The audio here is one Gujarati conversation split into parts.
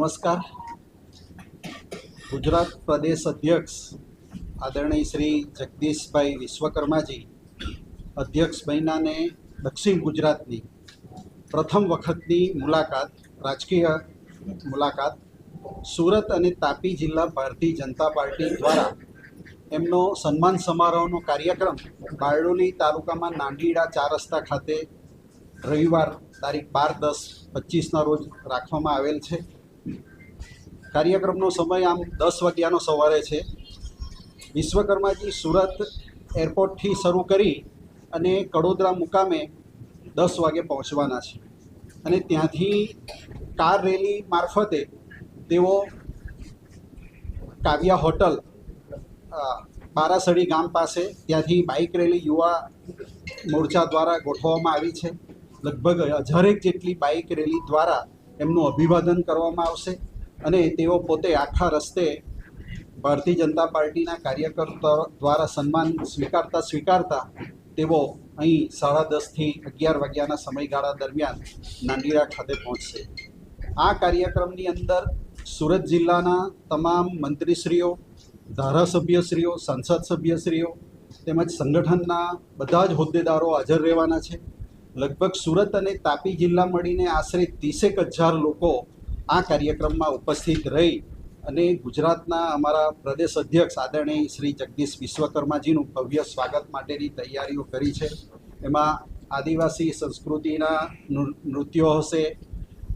નમસ્કાર. ગુજરાત પ્રદેશ અધ્યક્ષ આદરણીય શ્રી જગદીશભાઈ વિશ્વકર્માજી, અધ્યક્ષ બન્યાને દક્ષિણ ગુજરાતની પ્રથમ વખતની મુલાકાત, રાજકીય મુલાકાત સુરત અને તાપી જિલ્લા ભારતીય જનતા પાર્ટી દ્વારા એમનો સન્માન સમારોહનો કાર્યક્રમ બારડોલી તાલુકામાં નાંદીડા ચાર રસ્તા ખાતે રવિવાર તારીખ બાર દસ પચીસના રોજ રાખવામાં આવેલ છે. કાર્યક્રમનો સમય આમ દસ વાગ્યાનો સવારે છે. વિશ્વકર્માજી સુરત એરપોર્ટથી શરૂ કરી અને કડોદરા મુકામે દસ વાગે પહોંચવાના છે. અને ત્યાંથી કાર રેલી મારફતે તેઓ કાવ્યા હોટલ બારાસડી ગામ પાસે ત્યાંથી બાઇક રેલી યુવા મોરચા દ્વારા ગોઠવવામાં આવી છે. લગભગ હજારેક જેટલી બાઇક રેલી દ્વારા એમનું અભિવાદન કરવામાં આવશે. અને તેઓ પોતે આખા રસ્તે ભારતીય જનતા પાર્ટીના કાર્યકર્તા દ્વારા સન્માન સ્વીકારતા સ્વીકારતા તેઓ અહીં સાડા દસથી અગિયાર વાગ્યાના સમયગાળા દરમિયાન નાંદીરા ખાતે પહોંચશે. આ કાર્યક્રમની અંદર સુરત જિલ્લાના તમામ મંત્રીશ્રીઓ, ધારાસભ્યશ્રીઓ, સંસદ સભ્યશ્રીઓ તેમજ સંગઠનના બધા જ હોદ્દેદારો હાજર રહેવાના છે. લગભગ સુરત અને તાપી જિલ્લા મળીને આશરે ત્રીસેક હજાર લોકો આ કાર્યક્રમમાં ઉપસ્થિત રહી અને ગુજરાતના અમારા પ્રદેશ અધ્યક્ષ આદરણીય શ્રી જગદીશ વિશ્વકર્માજીનું ભવ્ય સ્વાગત માટેની તૈયારીઓ કરી છે. એમાં આદિવાસી સંસ્કૃતિના નૃત્યો હશે.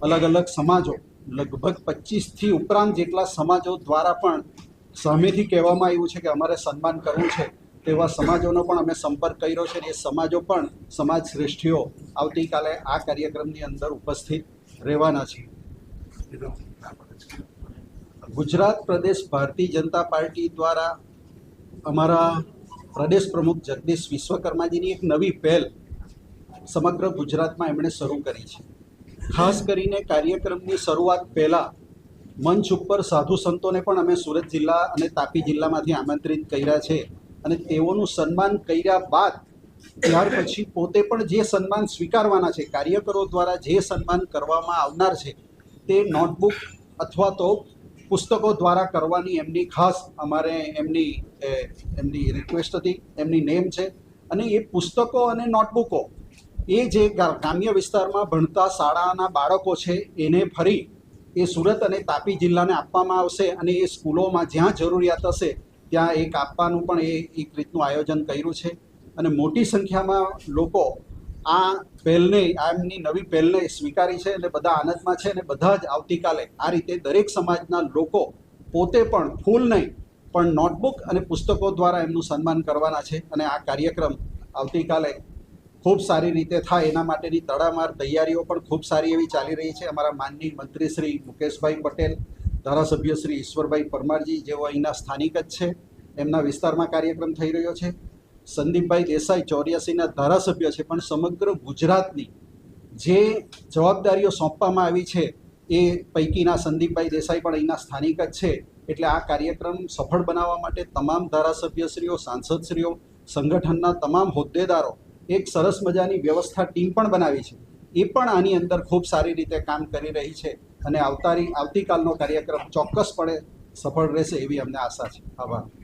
અલગ અલગ સમાજો, લગભગ પચીસથી ઉપરાંત જેટલા સમાજો દ્વારા પણ સામેથી કહેવામાં આવ્યું છે કે અમારે સન્માન કરવું છે, તેવા સમાજોનો પણ અમે સંપર્ક કર્યો છે. એ સમાજો પણ સમાજ શ્રેષ્ઠીઓ આવતીકાલે આ કાર્યક્રમની અંદર ઉપસ્થિત રહેવાના છે. ગુજરાત પ્રદેશ ભારતીય જનતા પાર્ટી દ્વારા અમારા પ્રદેશ પ્રમુખ જગદીશ વિશ્વકર્માજીની એક નવી પહેલ સમગ્ર ગુજરાતમાં એમણે શરૂ કરી છે. ખાસ કરીને કાર્યક્રમની શરૂઆત પહેલાં મંચ ઉપર સાધુ સંતોને પણ અમે સુરત જિલ્લા અને તાપી જિલ્લામાંથી આમંત્રિત કર્યા છે અને તેઓનું સન્માન કર્યા બાદ ત્યાર પછી પોતે પણ જે સન્માન સ્વીકારવાના છે, કાર્યકરો દ્વારા જે સન્માન કરવામાં આવનાર છે તે નોટબુક અથવા તો પુસ્તકો દ્વારા કરવાની એમની ખાસ અમારે એમની એમની રિક્વેસ્ટ હતી, એમની નેમ છે. અને એ પુસ્તકો અને નોટબુકો, એ જે ગ્રામ્ય વિસ્તારમાં ભણતા શાળાના બાળકો છે, એને ફરી એ સુરત અને તાપી જિલ્લાને આપવામાં આવશે અને એ સ્કૂલોમાં જ્યાં જરૂરિયાત હશે, ત્યાં એક આપવાનું પણ એ એક રીતનું આયોજન કર્યું છે. અને મોટી સંખ્યામાં લોકો આ પહેલને એમની નવી પહેલને સ્વીકારી છે અને બધા આનંદમાં છે અને બધા જ આવતીકાલે આ રીતે દરેક સમાજના લોકો પોતે પણ ફૂલ નહીં, પણ નોટબુક અને પુસ્તકો દ્વારા એમનું સન્માન કરવાના છે અને આ કાર્યક્રમ આવતીકાલે ખૂબ સારી રીતે થાય એના માટેની તડામાર તૈયારીઓ પણ ખૂબ સારી એવી ચાલી રહી છે. અમારા માનની મંત્રી શ્રી મુકેશભાઈ પટેલ, ધારાસભ્ય શ્રી ઈશ્વરભાઈ પરમારજી જેઓ અહીંના સ્થાનિક જ છે, એમના વિસ્તારમાં કાર્યક્રમ થઈ રહ્યો છે. સંદીપભાઈ દેસાઈ ચોર્યાસીના ધારાસભ્ય છે, પણ સમગ્ર ગુજરાતની જે જવાબદારીઓ સોંપવામાં આવી છે, એ પૈકીના સંદીપભાઈ દેસાઈ પણ અહીંના સ્થાનિક જ છે. એટલે આ કાર્યક્રમ સફળ બનાવવા માટે તમામ ધારાસભ્યશ્રીઓ, સાંસદશ્રીઓ, સંગઠનના તમામ હોદ્દેદારો એક સરસ મજાની વ્યવસ્થા ટીમ પણ બનાવી છે. એ પણ આની અંદર ખૂબ સારી રીતે કામ કરી રહી છે અને આવતારી, આવતીકાલનો કાર્યક્રમ ચોક્કસપણે સફળ રહેશે એવી અમને આશા છે. આભાર.